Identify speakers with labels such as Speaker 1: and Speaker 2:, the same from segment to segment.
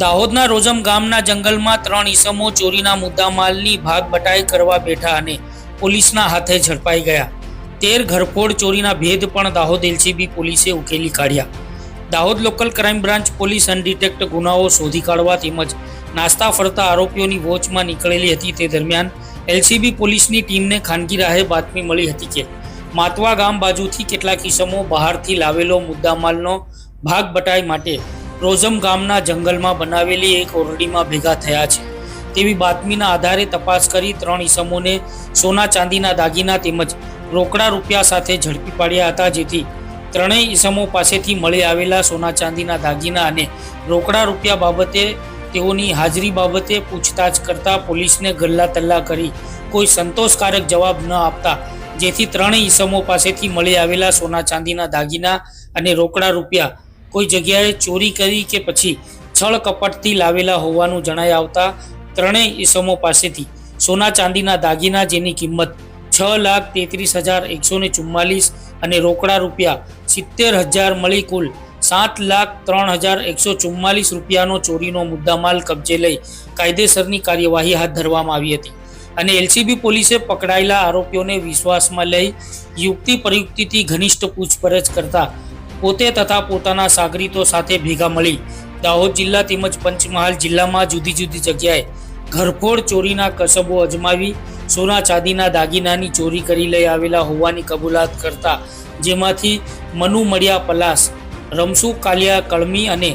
Speaker 1: દાહોદના રોજમ ગામના જંગલમાં ત્રણ ઈસમો ચોરીના મુદ્દામાલની ભાગ બટાઈ કરવા બેઠા અને પોલીસના હાથે ઝડપાઈ ગયા. તેર ઘરફોડ ચોરીના ભેદ પણ દાહોદ એલસીબી પોલીસે ઉકેલી કાઢ્યા. Dahod local crime branch police undetect ગુનાઓ શોધી કાઢવા તેમજ નાસ્તા ફરતા આરોપીઓની વોચમાં નીકળેલી હતી તે દરમિયાન એલસીબી પોલીસની ટીમને ખાનગી રાહે બાતમી મળી હતી કે માતવા ગામ બાજુથી કેટલાક ઈસમો બહારથી લાવેલો મુદ્દામાલનો ભાગ બટાઈ માટે રોઝમ ગામના જંગલમાં બનાવેલી એક ઓરડીમાં ભેગા થયા છે. તેવી બાતમીના આધારે તપાસ કરી ત્રણ ઈસમોને સોના ચાંદીના દાગીના તેમજ રોકડા રૂપિયા સાથે ઝડપી પાડ્યા હતા, જેથી ત્રણેય ઈસમો પાસેથી મળી આવેલા સોના ચાંદીના દાગીના અને રોકડા રૂપિયા બાબતે તેઓની હાજરી બાબતે પૂછતાછ કરતા પોલીસને ગલ્લા તલ્લા કરી કોઈ સંતોષકારક જવાબ ન આપતા, જેથી ત્રણેય ઈસમો પાસેથી મળી આવેલા સોના ચાંદીના દાગીના અને રોકડા રૂપિયા કોઈ જગ્યાએ ચોરી કરી કે પછી છળ કપટથી લાવેલા હોવાનું જણાઈ આવતા ત્રણેય ઈસમો પાસેથી સોના ચાંદીના દાગીના જેની કિંમત છ લાખ તેત્રીસ હજાર એકસો ને ચુમ્માલીસ અને રોકડા રૂપિયા સિત્તેર હજાર મળી કુલ સાત લાખ ત્રણ હજાર એકસો ચુમ્માલીસ રૂપિયાનો ચોરીનો મુદ્દામાલ કબજે લઈ કાયદેસરની કાર્યવાહી હાથ ધરવામાં આવી હતી. અને એલસીબી પોલીસે પકડાયેલા આરોપીઓને વિશ્વાસમાં લઈ યુક્તિ પ્રયુક્તિથી ઘનિષ્ઠ પૂછપરછ કરતા પોતે તથા પોતાના સાગરીતો સાથે ભેગા મળી દાહોદ જિલ્લા તેમજ પંચમહાલ જિલ્લામાં જુદી જુદી જગ્યાએ ઘરફોડ ચોરીના કસબો અજમાવી સોના ચાંદીના દાગીનાની ચોરી કરી લઈ આવેલા હોવાની કબૂલાત કરતા જેમાંથી મનુ મળ્યા પલાસ રમસુ કાલિયા કળમી અને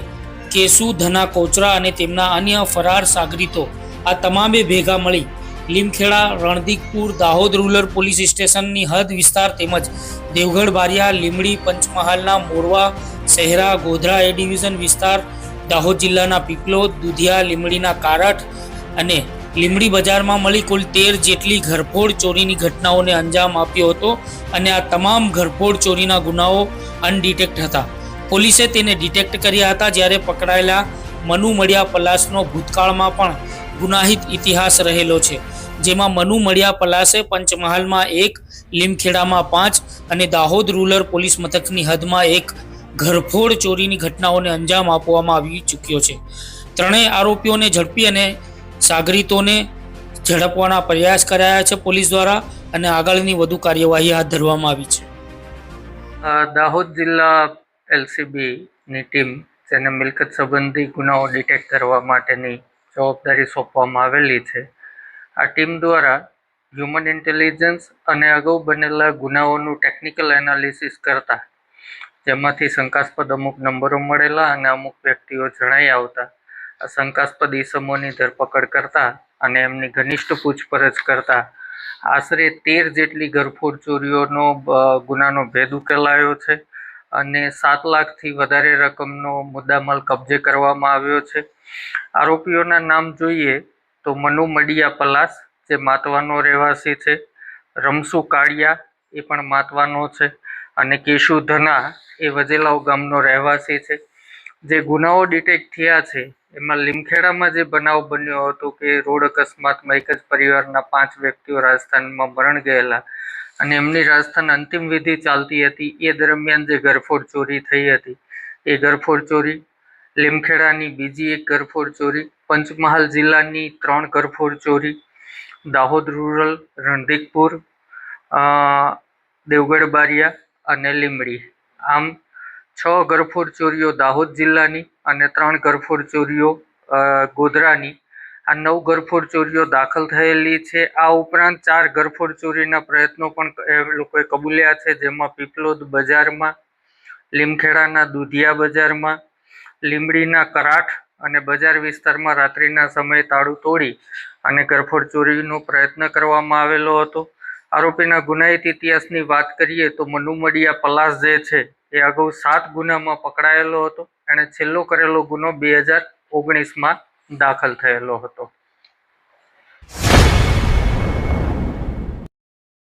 Speaker 1: કેસુ ધના કોચરા અને તેમના અન્ય ફરાર સાગરીતો આ તમામે ભેગા મળી લીમખેડા રણદીકપુર દાહોદ રૂરલ પોલીસ સ્ટેશનની હદ વિસ્તાર તેમજ દેવગઢ, બારિયા લીમડી પંચમહાલના મોરવા શહેરા ગોધરા એ ડિવિઝન વિસ્તાર, દાહોદ જિલ્લાના પીપલોદ દુધિયા લીમડીના કારઠ અને લીમડી બજારમાં મળી કુલ તેર જેટલી ઘરફોડ ચોરીની ઘટનાઓને અંજામ આપ્યો હતો અને આ તમામ ઘરફોડ ચોરીના ગુનાઓ અનડિટેક્ટ હતા. પોલીસે તેને ડિટેક્ટ કર્યા હતા જ્યારે પકડાયેલા મનુ મળ્યા પલાસનો ભૂતકાળમાં પણ ગુનાહિત ઇતિહાસ રહેલો છે, જેમાં મનુ મળ્યા પલાસે, પંચમહાલમાં એક, લીમખેડામાં પાંચ અને દાહોદ રૂરલ પોલીસ મથકની હદમાં એક ઘરફોડ ચોરીની ઘટનાઓને અંજામ આપવામાં આવી ચૂક્યો છે. ત્રણેય આરોપીઓને ઝડપી અને સાગરીતોને ઝડપવાના પ્રયાસ કરાયા છે પોલીસ દ્વારા અને આગળની વધુ કાર્યવાહી હાથ ધરવામાં આવી છે.
Speaker 2: દાહોદ જિલ્લા એલસીબીની ટીમ, જેને મિલકત સંબંધી ગુનાઓ ડિટેક્ટ કરવા માટેની જવાબદારી સોંપવામાં આવેલી છે. આ ટીમ દ્વારા હ્યુમન ઇન્ટેલિજન્સ અને અગાઉ બનેલા ગુનાઓનું ટેકનિકલ એનાલિસિસ કરતા, જેમાંથી શંકાસ્પદ અમુક નંબરો મળેલા અને અમુક વ્યક્તિઓ જણાઈ આવતા આ શંકાસ્પદ ઈસમોની ધરપકડ કરતા અને એમની ઘનિષ્ઠ પૂછપરછ કરતા. આશરે તેર જેટલી ઘરફોડ ચોરીઓનો ગુનાનો ભેદ ઉકેલાયો છે. અને સાત લાખથી વધારે રકમનો મુદ્દામાલ કબજે કરવામાં આવ્યો છે. આરોપીઓના નામ જોઈએ તો મનુ મડિયા પલાસ, જે માતવાનો રહેવાસી છે. રમસુ કાળિયા, એ પણ માતવાનો છે. અને કેશુ ધના, એ વજેલાવ ગામનો રહેવાસી છે. જે ગુનાઓ ડિટેક્ટ થયા છે, એમાં લીમખેડામાં જે બનાવ બન્યો હતો કે રોડ અકસ્માતમાં એક જ પરિવારના પાંચ વ્યક્તિઓ રાજસ્થાનમાં મરણ ગયેલા અને એમની રાજસ્થાન અંતિમ વિધિ ચાલતી હતી. એ દરમિયાન જે ગરફોડ ચોરી થઈ હતી. એ ગરફોડ ચોરી, લીમખેડાની બીજી એક ગરફોડ ચોરી, પંચમહાલ જિલ્લાની ત્રણ ગરફોડ ચોરી, દાહોદ રૂરલ, રણધીકપુર દેવગઢ બારિયા અને લીમડી આમ છ ગરફોડ ચોરીઓ દાહોદ જિલ્લાની અને ત્રણ ગરફોડ ચોરીઓ ગોધરાની આ નવ ઘરફોડ ચોરીઓ દાખલ થયેલી છે. આ ઉપરાંત ચાર ઘરફોડ ચોરીના પ્રયત્નો પણ એ લોકોએ કબૂલ્યા છે, જેમાં પીપલોદ બજારમાં, લીમખેડાના દુધિયા બજારમાં લીમડીના કરાઠ અને બજાર વિસ્તારમાં રાત્રિના સમયે તાળું તોડી અને ઘરફોડ ચોરીનો પ્રયત્ન કરવામાં આવેલો હતો. આરોપીના ગુનાહિત ઇતિહાસની વાત કરીએ તો મનુમડિયા પલાસ જે છે, એ અગાઉ સાત ગુનામાં પકડાયેલો હતો. એણે છેલ્લો કરેલો ગુનો બે હજાર ઓગણીસમાં દાખલ થયેલો હતો.